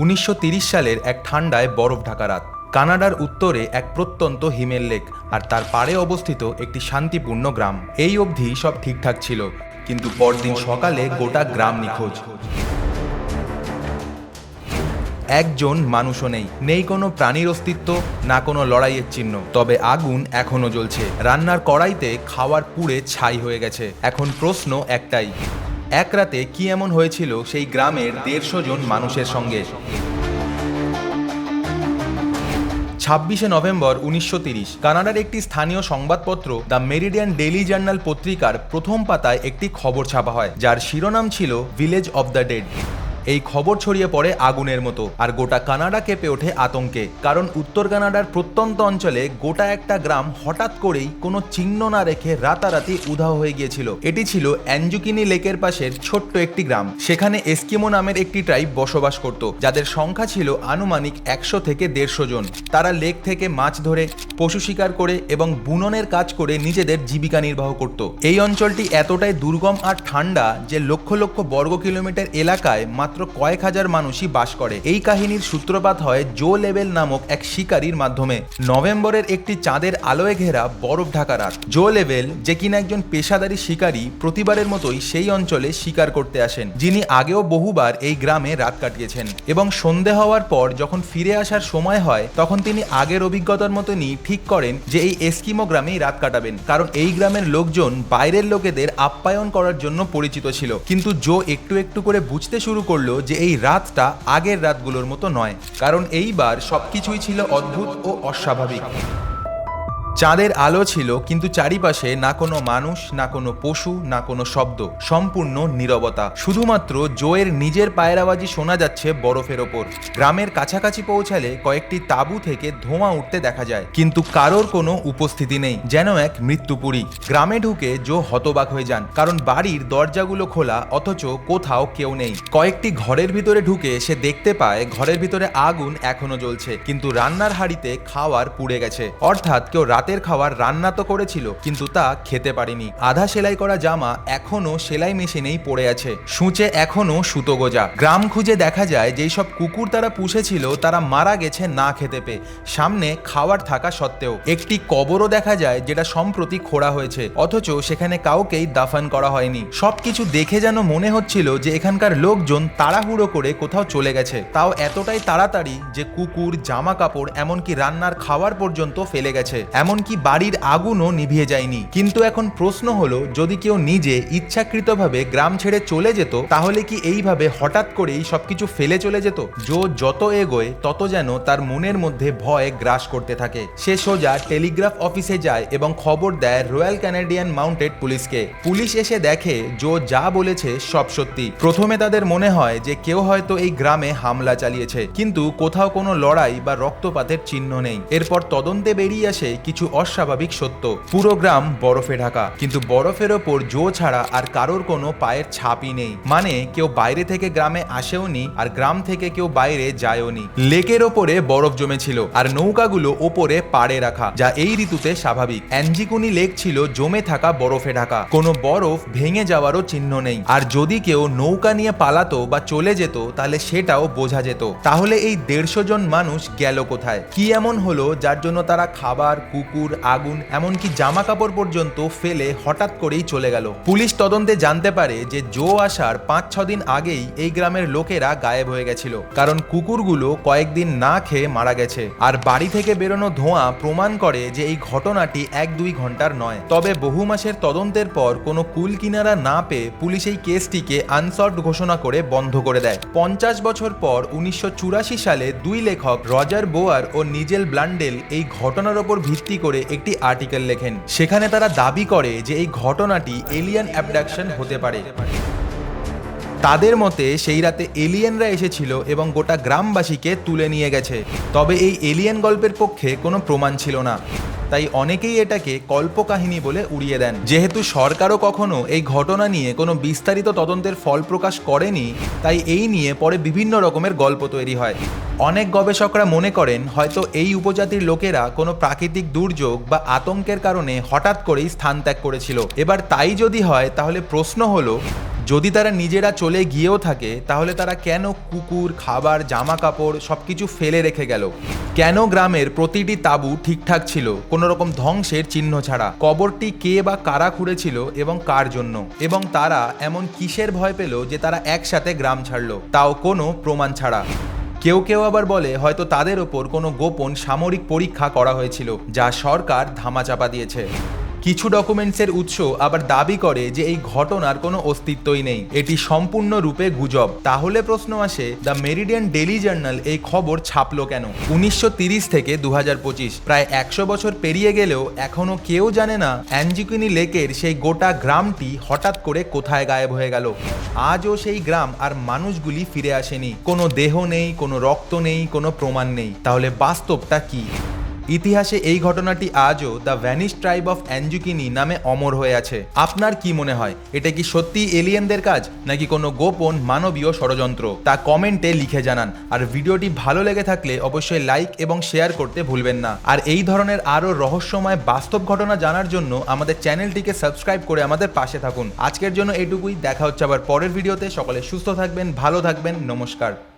উনিশশো সালের এক ঠান্ডায় বরফ ঢাকা রাত। কানাডার উত্তরে এক প্রত্যন্ত হিমেল লেক আর তার পাড়ে অবস্থিত একটি শান্তিপূর্ণ গ্রাম। এই অবধি সব ঠিকঠাক ছিল, কিন্তু পরদিন সকালে গোটা গ্রাম নিখোঁজ। একজন মানুষও নেই নেই কোনো প্রাণীর অস্তিত্ব, না কোনো লড়াইয়ের চিহ্ন। তবে আগুন এখনও জ্বলছে। রান্নার কড়াইতে খাওয়ার পুড়ে ছাই হয়ে গেছে। এখন প্রশ্ন একটাই এক রাতে কি এমন হয়েছিল সেই গ্রামের দেড়শো জন মানুষের সঙ্গে? ছাব্বিশে নভেম্বর উনিশশো তিরিশ, কানাডার একটি স্থানীয় সংবাদপত্র দ্য মেরিডিয়ান ডেইলি জার্নাল পত্রিকার প্রথম পাতায় একটি খবর ছাপা হয়, যার শিরোনাম ছিল ভিলেজ অব দ্য ডেড। এই খবর ছড়িয়ে পড়ে আগুনের মতো। আর গোটা কানাডা কেঁপে ওঠে আতঙ্কে। কারণ উত্তর কানাডার প্রত্যন্ত অঞ্চলে গোটা একটা গ্রাম হঠাৎ করেই কোনো চিহ্ন না রেখে রাতারাতি উধাও হয়ে গিয়েছিল। এটি ছিল অ্যাঞ্জুকিনি লেকের পাশের ছোট্ট একটি গ্রাম। সেখানে এস্কিমো নামের একটি ট্রাইব বসবাস করত। যাদের সংখ্যা ছিল আনুমানিক একশো থেকে দেড়শো জন। তারা লেক থেকে মাছ ধরে, পশু শিকার করে এবং বুননের কাজ করে নিজেদের জীবিকা নির্বাহ করত। এই অঞ্চলটি এতটাই দুর্গম আর ঠান্ডা যে লক্ষ লক্ষ বর্গ কিলোমিটার এলাকায় কয়েক হাজার মানুষই বাস করে। এই কাহিনীর সূত্রপাত হয় জো লেভেল নামক এক শিকারীর মাধ্যমে। নভেম্বরের একটি চাঁদের আলোয় ঘেরা বরফ ঢাকা রাত। জো লেভেল যে কিনা একজন পেশাদারী শিকারী প্রতিবারের মতোই সেই অঞ্চলে শিকার করতে আসেন, যিনি আগেও বহুবার এই গ্রামে রাত কাটিয়েছেন। এবং সন্ধে হওয়ার পর যখন ফিরে আসার সময় হয়, তখন তিনি আগের অভিজ্ঞতার মতনই ঠিক করেন যে এই এস্কিমো গ্রামেই রাত কাটাবেন। কারণ এই গ্রামের লোকজন বাইরের লোকেদের আপ্যায়ন করার জন্য পরিচিত ছিল। কিন্তু জো একটু একটু করে বুঝতে শুরু করল যে এই রাতটা আগের রাতগুলোর মতো নয় কারণ এইবার সবকিছুই ছিল অদ্ভুত ও অস্বাভাবিক। চাঁদের আলো ছিল, কিন্তু চারিপাশে না কোনো মানুষ, না কোনো পশু, না কোনো শব্দ, সম্পূর্ণ নীরবতা। শুধুমাত্র জোয়ের নিজের পায়ের আওয়াজই শোনা যাচ্ছে বরফের ওপর। গ্রামের কাছাকাছি পৌঁছালে কয়েকটি তাঁবু থেকে ধোঁয়া উঠতে দেখা যায়, কিন্তু কারোর কোনো উপস্থিতি নেই, যেন এক মৃত্যুপুরী। গ্রামে ঢুকে জো হতবাক হয়ে যান, কারণ বাড়ির দরজাগুলো খোলা, অথচ কোথাও কেউ নেই। কয়েকটি ঘরের ভিতরে ঢুকে সে দেখতে পায়, ঘরের ভিতরে আগুন এখনও জ্বলছে, কিন্তু রান্নার হাড়িতে খাওয়ার পুড়ে গেছে। অর্থাৎ কেউ রাতের খাবার রান্না তো করেছিল, কিন্তু তা খেতে পারেনি। আধা সেলাই করা জামা এখনও সেলাই মেশিনেই পড়ে আছে। সূচে এখনও সুতো গোজা। গ্রাম খুঁজে দেখা যায়, যেই সব কুকুর তারা পুষেছিল, তারা মারা গেছে না খেতে পেয়ে। সামনে খাওয়ার থাকা সত্ত্বেও। একটি কবরও দেখা যায়, যেটা সম্প্রতি খোঁড়া হয়েছে। অথচ সেখানে কাউকেই দাফন করা হয়নি। সবকিছু দেখে যেন মনে হচ্ছিল যে এখানকার লোকজন তাড়াহুড়ো করে কোথাও চলে গেছে। তাও এতটাই তাড়াতাড়ি যে কুকুর জামা কাপড় এমনকি রান্নার খাবার পর্যন্ত ফেলে গেছে। এমনকি বাড়ির আগুনও নিভিয়ে যায়নি। কিন্তু এখন প্রশ্ন হলো, যদি কেউ নিজে ইচ্ছাকৃতভাবে গ্রাম ছেড়ে চলে যেত, তাহলে কি এইভাবে হঠাৎ করেই সবকিছু ফেলে চলে যেত? জো যত এগোয়, তত যেন তার মনের মধ্যে ভয় গ্রাস করতে থাকে। সে সোজা টেলিগ্রাফ অফিসে যায় এবং খবর দেয় রয়্যাল ক্যানাডিয়ান মাউন্টেড পুলিশকে। পুলিশ এসে দেখে জো যা বলেছে সব সত্যি। প্রথমে তাদের মনে হয় যে কেউ হয়তো এই গ্রামে হামলা চালিয়েছে। কিন্তু কোথাও কোনো লড়াই বা রক্তপাতের চিহ্ন নেই। এরপর তদন্তে বেরিয়ে আসে কিছু অস্বাভাবিক সত্য। পুরো গ্রাম বরফে ঢাকা। কিন্তু বরফের ওপর জো ছাড়া আর কারোর কোনো পায়ের ছাপই নেই। মানে কেউ বাইরে থেকে গ্রামে আসেওনি আর গ্রাম থেকে কেউ বাইরে যায়ওনি লেকের ওপরে বরফ জমেছিল আর নৌকাগুলো ওপরে পাড়ে রাখা, যা এই ঋতুতে স্বাভাবিক। অ্যাঞ্জিকুনি লেক ছিল জমে থাকা বরফে ঢাকা। কোনো বরফ ভেঙে যাওয়ারও চিহ্ন নেই। আর যদি কেউ নৌকা নিয়ে পালাতো বা চলে যেত, তাহলে সেটাও বোঝা যেত। তাহলে এই দেড়শো জন মানুষ গেল কোথায়? কি এমন হলো যার জন্য তারা খাবার কুকুর, আগুন, এমনকি জামা কাপড় পর্যন্ত ফেলে হঠাৎ করেই চলে গেল। পুলিশ তদন্তে জানতে পারে যে জো আসার পাঁচ ছ দিন আগেই এই গ্রামের লোকেরা গায়েব হয়ে গেছিল, কারণ কুকুরগুলো কয়েকদিন না খেয়ে মারা গেছে। আর বাড়ি থেকে বেরোনো ধোঁয়া প্রমাণ করে যে এই ঘটনাটি এক দুই ঘণ্টার নয়। তবে বহু মাসের তদন্তের পর কোনো কুল কিনারা না পেয়ে পুলিশ এই কেসটিকে আনসল্ভ ঘোষণা করে বন্ধ করে দেয়। পঞ্চাশ বছর পর উনিশশো চুরাশি সালে দুই লেখক রজার বোয়ার ও নিজেল ব্লান্ডেল এই ঘটনার ওপর ভিত্তি করে একটি আর্টিকেল লেখেন। সেখানে তারা দাবি করে যে এই ঘটনাটি এলিয়ান অ্যাবডাকশন হতে পারে। তাদের মতে সেই রাতে এলিয়েনরা এসেছিল এবং গোটা গ্রামবাসীকে তুলে নিয়ে গেছে। তবে এই এলিয়েন গল্পের পক্ষে কোনো প্রমাণ ছিল না। তাই অনেকেই এটাকে কল্পকাহিনী বলে উড়িয়ে দেন। যেহেতু সরকারও কখনো এই ঘটনা নিয়ে কোনো বিস্তারিত তদন্তের ফল প্রকাশ করেনি, তাই এই নিয়ে পরে বিভিন্ন রকমের গল্প তৈরি হয়। অনেক গবেষকরা মনে করেন, হয়তো এই উপজাতির লোকেরা কোনো প্রাকৃতিক দুর্যোগ বা আতঙ্কের কারণে হঠাৎ করেই স্থান ত্যাগ করেছিল। এবার তাই যদি হয়, তাহলে প্রশ্ন হলো যদি তারা নিজেরা চলে গিয়েও থাকে, তাহলে তারা কেন কুকুর, খাবার জামা কাপড় সব কিছু ফেলে রেখে গেল? কেন গ্রামের প্রতিটি তাঁবু ঠিকঠাক ছিল? কোনো রকম ধ্বংসের চিহ্ন ছাড়া। কবরটি কে বা কারা খুঁড়েছিল এবং কার জন্য? এবং তারা এমন কিসের ভয় পেল যে তারা একসাথে গ্রাম ছাড়লো? তাও কোনো প্রমাণ ছাড়া। কেউ কেউ আবার বলে, হয়তো তাদের ওপর কোনো গোপন সামরিক পরীক্ষা করা হয়েছিল, যা সরকার ধামাচাপা দিয়েছে। কিছু ডকুমেন্টসের উৎস আবার দাবি করে যে এই ঘটনার কোনো অস্তিত্বই নেই। এটি সম্পূর্ণরূপে গুজব। তাহলে প্রশ্ন আসে, দ্য মেরিডিয়ান ডেলি জার্নাল এই খবর ছাপলো কেন? উনিশশো থেকে দু হাজার পঁচিশ। প্রায় একশো বছর পেরিয়ে গেলেও এখনও কেউ জানে না অ্যাঞ্জিকুইনি লেকের সেই গোটা গ্রামটি হঠাৎ করে কোথায় গায়েব হয়ে গেল। আজও সেই গ্রাম আর মানুষগুলি ফিরে আসেনি। কোনো দেহ নেই, কোনো রক্ত নেই, কোনো প্রমাণ নেই। তাহলে বাস্তবটা কি? ইতিহাসে এই ঘটনাটি আজও the vanish tribe of Anjikuni নামে অমর হয়ে আছে। আপনার কি মনে হয়, এটা কি সত্যি এলিয়েনদের কাজ, নাকি কোনো গোপন মানবীয় ষড়যন্ত্র? তা কমেন্টে লিখে জানান। আর ভিডিওটি ভালো লেগে থাকলে অবশ্যই লাইক এবং শেয়ার করতে ভুলবেন না। আর এই ধরনের আরও রহস্যময় বাস্তব ঘটনা জানার জন্য আমাদের চ্যানেলটিকে সাবস্ক্রাইব করে আমাদের পাশে থাকুন। আজকের জন্য এটুকুই। দেখা হচ্ছে আবার পরের ভিডিওতে। সকলে সুস্থ থাকবেন, ভালো থাকবেন। নমস্কার।